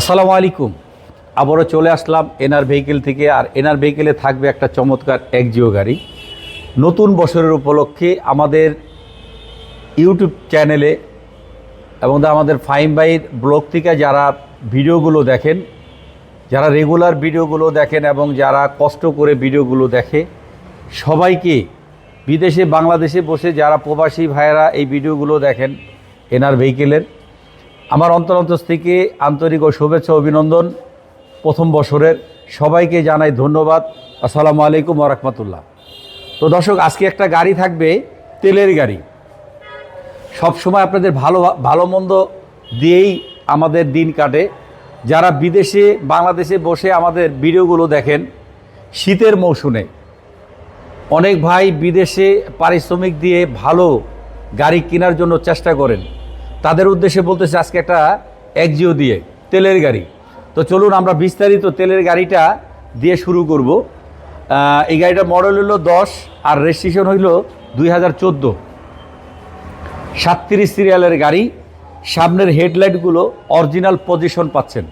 আসসালামু আলাইকুম। আবারও চলে আসলাম এনআর ভেহিকেল থেকে, আর এনআর ভেহিকেলে থাকবে একটা চমৎকার একজিও গাড়ি। নতুন বছরের উপলক্ষে আমাদের ইউটিউব চ্যানেলে এবং আমাদের ফাইম বাইর ব্লগ থেকে যারা ভিডিওগুলো দেখেন, যারা রেগুলার ভিডিওগুলো দেখেন এবং যারা কষ্ট করে ভিডিওগুলো দেখে, সবাইকে বিদেশে বাংলাদেশে বসে যারা প্রবাসী ভাইয়েরা এই ভিডিওগুলো দেখেন এনআর ভেহিকেলের আমার অন্তর থেকে আন্তরিক ও শুভেচ্ছা অভিনন্দন প্রথম বছরের সবাইকে জানাই ধন্যবাদ। আসসালামু আলাইকুম ওরহমতুল্লাহ তো দর্শক, আজকে একটা গাড়ি থাকবে, তেলের গাড়ি। সব সময় আপনাদের ভালো ভালো মন্দ দিয়েই আমাদের দিন কাটে। যারা বিদেশে, বাংলাদেশে বসে আমাদের ভিডিওগুলো দেখেন, শীতের মৌসুমে অনেক ভাই বিদেশে পারিশ্রমিক দিয়ে ভালো গাড়ি কেনার জন্য চেষ্টা করেন। তাদের উদ্দেশ্যে বলতেছে আজকে একটা একজিও দিয়ে, তেলের গাড়ি। তো চলুন আমরা বিস্তারিত তেলের গাড়িটা দিয়ে শুরু করব। এই গাড়িটার মডেল হলো দশ আর রেজিস্ট্রেশন হইল দুই হাজার চোদ্দ। সাতত্রিশ সিরিয়ালের গাড়ি, সামনের হেডলাইটগুলো অরিজিনাল পজিশন পাচ্ছেন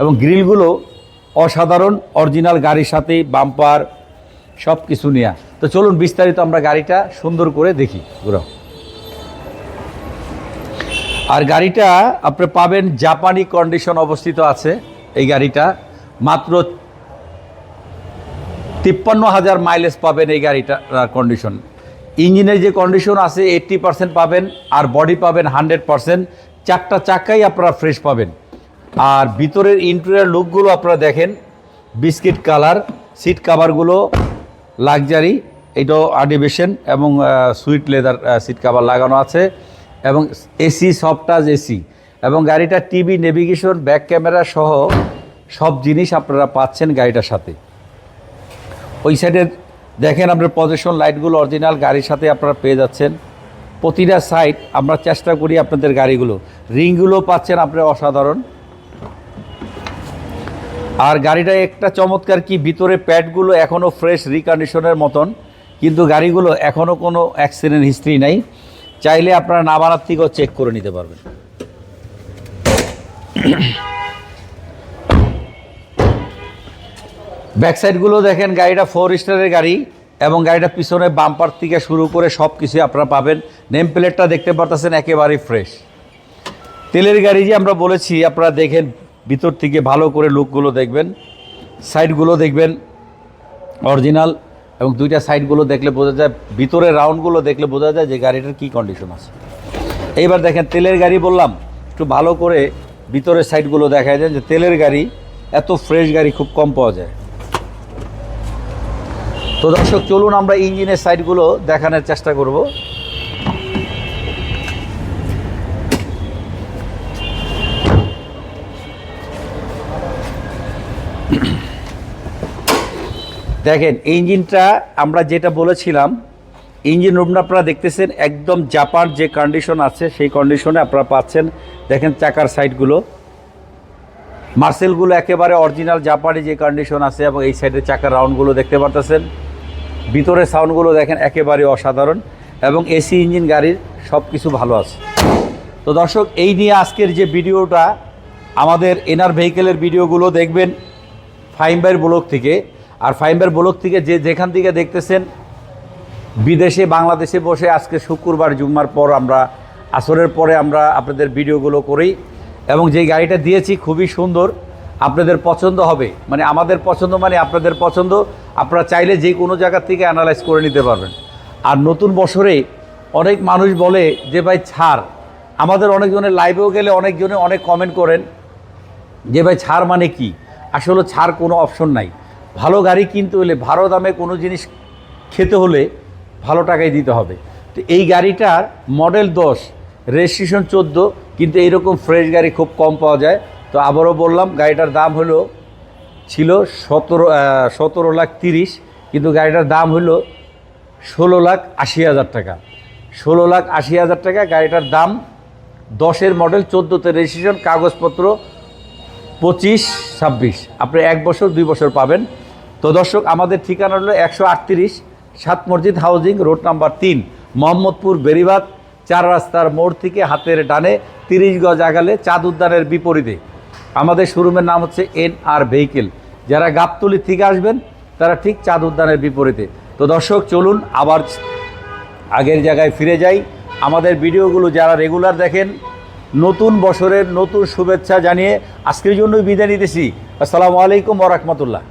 এবং গ্রিলগুলো অসাধারণ অরিজিনাল গাড়ির সাথে বাম্পার সব কিছু নেয়া। তো চলুন বিস্তারিত আমরা গাড়িটা সুন্দর করে দেখি, ঘুরাও। আর গাড়িটা আপনি পাবেন জাপানি কন্ডিশন অবস্থিত আছে, এই গাড়িটা। মাত্র তিপ্পান্ন হাজার মাইলেজ পাবেন এই গাড়িটার কন্ডিশন ইঞ্জিনের যে কন্ডিশন আছে এইট্টি পার্সেন্ট পাবেন, আর বডি পাবেন হান্ড্রেড পার্সেন্ট চারটা চাকাই আপনারা ফ্রেশ পাবেন। আর ভিতরের ইন্টেরিয়ার লুকগুলো আপনারা দেখেন বিস্কিট কালার সিট কাভারগুলো লাক্সারি এটাও আর্টিফিশিয়াল এবং সুইট লেদার সিট কাভার লাগানো আছে। এবং এসি সফটাজ এসি এবং গাড়িটা টিভি, নেভিগেশন, ব্যাক ক্যামেরা সহ সব জিনিস আপনারা পাচ্ছেন গাড়িটার সাথে। ওই সাইডে দেখেন আপনার পজিশন লাইটগুলো অরিজিনাল গাড়ির সাথে আপনারা পেয়ে যাচ্ছেন। প্রতিটা সাইড আমরা চেষ্টা করি আপনাদের গাড়িগুলো। রিংগুলো পাচ্ছেন আপনারা অসাধারণ। আর গাড়িটা একটা চমৎকার কি, ভিতরে প্যাডগুলো এখনও ফ্রেশ রিকন্ডিশনের মতন, কিন্তু গাড়িগুলো এখনও কোনো অ্যাক্সিডেন্ট হিস্ট্রি নাই। চাইলে আপনারা নাবানার থেকেও চেক করে নিতে পারবেন। ব্যাক সাইডগুলো দেখেন, গাড়িটা ফোর স্টারের গাড়ি এবং গাড়িটা পিছনে বাম্পার থেকে শুরু করে সব কিছু আপনারা পাবেন। নেম প্লেটটা দেখতে পারতেছেন একেবারেই ফ্রেশ তেলের গাড়ি যে আমরা বলেছি, আপনারা দেখেন, ভিতর থেকে ভালো করে লুকগুলো দেখবেন সাইডগুলো দেখবেন অরিজিনাল এবং দুইটা সাইডগুলো দেখলে বোঝা যায়, ভিতরের রাউন্ডগুলো দেখলে বোঝা যায় যে গাড়িটার কী কন্ডিশন আছে। এইবার দেখেন, তেলের গাড়ি বললাম, একটু ভালো করে ভিতরের সাইডগুলো দেখা যায় যে তেলের গাড়ি, এত ফ্রেশ গাড়ি খুব কম পাওয়া যায়। তো দর্শক, চলুন আমরা ইঞ্জিনের সাইডগুলো দেখানোর চেষ্টা করব। দেখেন, ইঞ্জিনটা আমরা যেটা বলেছিলাম, ইঞ্জিন রুমটা আপনারা দেখতেছেন, একদম জাপান যে কন্ডিশন আছে, সেই কন্ডিশনে আপনারা পাচ্ছেন। দেখেন চাকার সাইডগুলো মার্সেলগুলো একেবারে অরিজিনাল জাপানি যে কন্ডিশন আছে এবং এই সাইডে চাকার রাউন্ডগুলো দেখতে পারতেছেন। ভিতরে সাউন্ডগুলো দেখেন একেবারে অসাধারণ এবং এসি ইঞ্জিন গাড়ির সব কিছু ভালো আছে। তো দর্শক, এই নিয়ে আজকের যে ভিডিওটা, আমাদের এনার ভেহিকেলের ভিডিওগুলো দেখবেন ফাইম্বার ব্লক থেকে। আর ফাইম্বার ব্লক থেকে যে যেখান থেকে দেখতেছেন, বিদেশে, বাংলাদেশে বসে আজকে শুক্রবার, জুম্মার পর আমরা, আসরের পরে আমরা আপনাদের ভিডিওগুলো করি। এবং যে গাড়িটা দিয়েছি খুবই সুন্দর, আপনাদের পছন্দ হবে। মানে আমাদের পছন্দ মানে আপনাদের পছন্দ, আপনারা চাইলে যে কোনো জায়গা থেকে অ্যানালাইজ করে নিতে পারবেন। আর নতুন বছরে অনেক মানুষ বলে যে, ভাই, ছাড়। আমাদের অনেকজনের লাইভেও গেলে অনেকজনে অনেক কমেন্ট করেন, যে, ভাই, ছাড় মানে কি? আসলে ছাড় কোনো অপশন নাই। ভালো গাড়ি কিনতে হলে ভালো দামে কোনো জিনিস খেতে হলে ভালো টাকাই দিতে হবে। তো এই গাড়িটার মডেল দশ, রেজিস্ট্রেশন চোদ্দ, কিন্তু এইরকম ফ্রেশ গাড়ি খুব কম পাওয়া যায়। তো আবারও বললাম, গাড়িটার দাম হলো, ছিল সতেরো সতেরো লাখ তিরিশ, কিন্তু গাড়িটার দাম হলো ষোলো লাখ আশি হাজার টাকা। ষোলো লাখ আশি হাজার টাকা, গাড়িটার দাম দশের মডেল, চোদ্দোতে রেজিস্ট্রেশন, কাগজপত্র পঁচিশ, ছাব্বিশ। আপনি এক বছর, দুই বছর পাবেন। তো দর্শক, আমাদের ঠিকানা হলো একশো আটত্রিশ সাত মসজিদ হাউজিং, রোড নাম্বার তিন, মোহাম্মদপুর, বেরিবাদ, চার রাস্তার মোড় থেকে হাতের ডানে তিরিশ গজ আগালে চাঁদ উদ্যানের বিপরীতে। আমাদের শোরুমের নাম হচ্ছে এন আর ভেহিকেল। যারা গাবতলি থেকে আসবেন, তারা ঠিক চাঁদ উদ্যানের বিপরীতে। তো দর্শক, চলুন আবার আগের জায়গায় ফিরে যাই। আমাদের ভিডিওগুলো যারা রেগুলার দেখেন, নতুন বছরের নতুন শুভেচ্ছা জানিয়ে আজকের জন্যই বিদায় নিতেছি। আসসালামু আলাইকুম ওরহমতুল্লাহ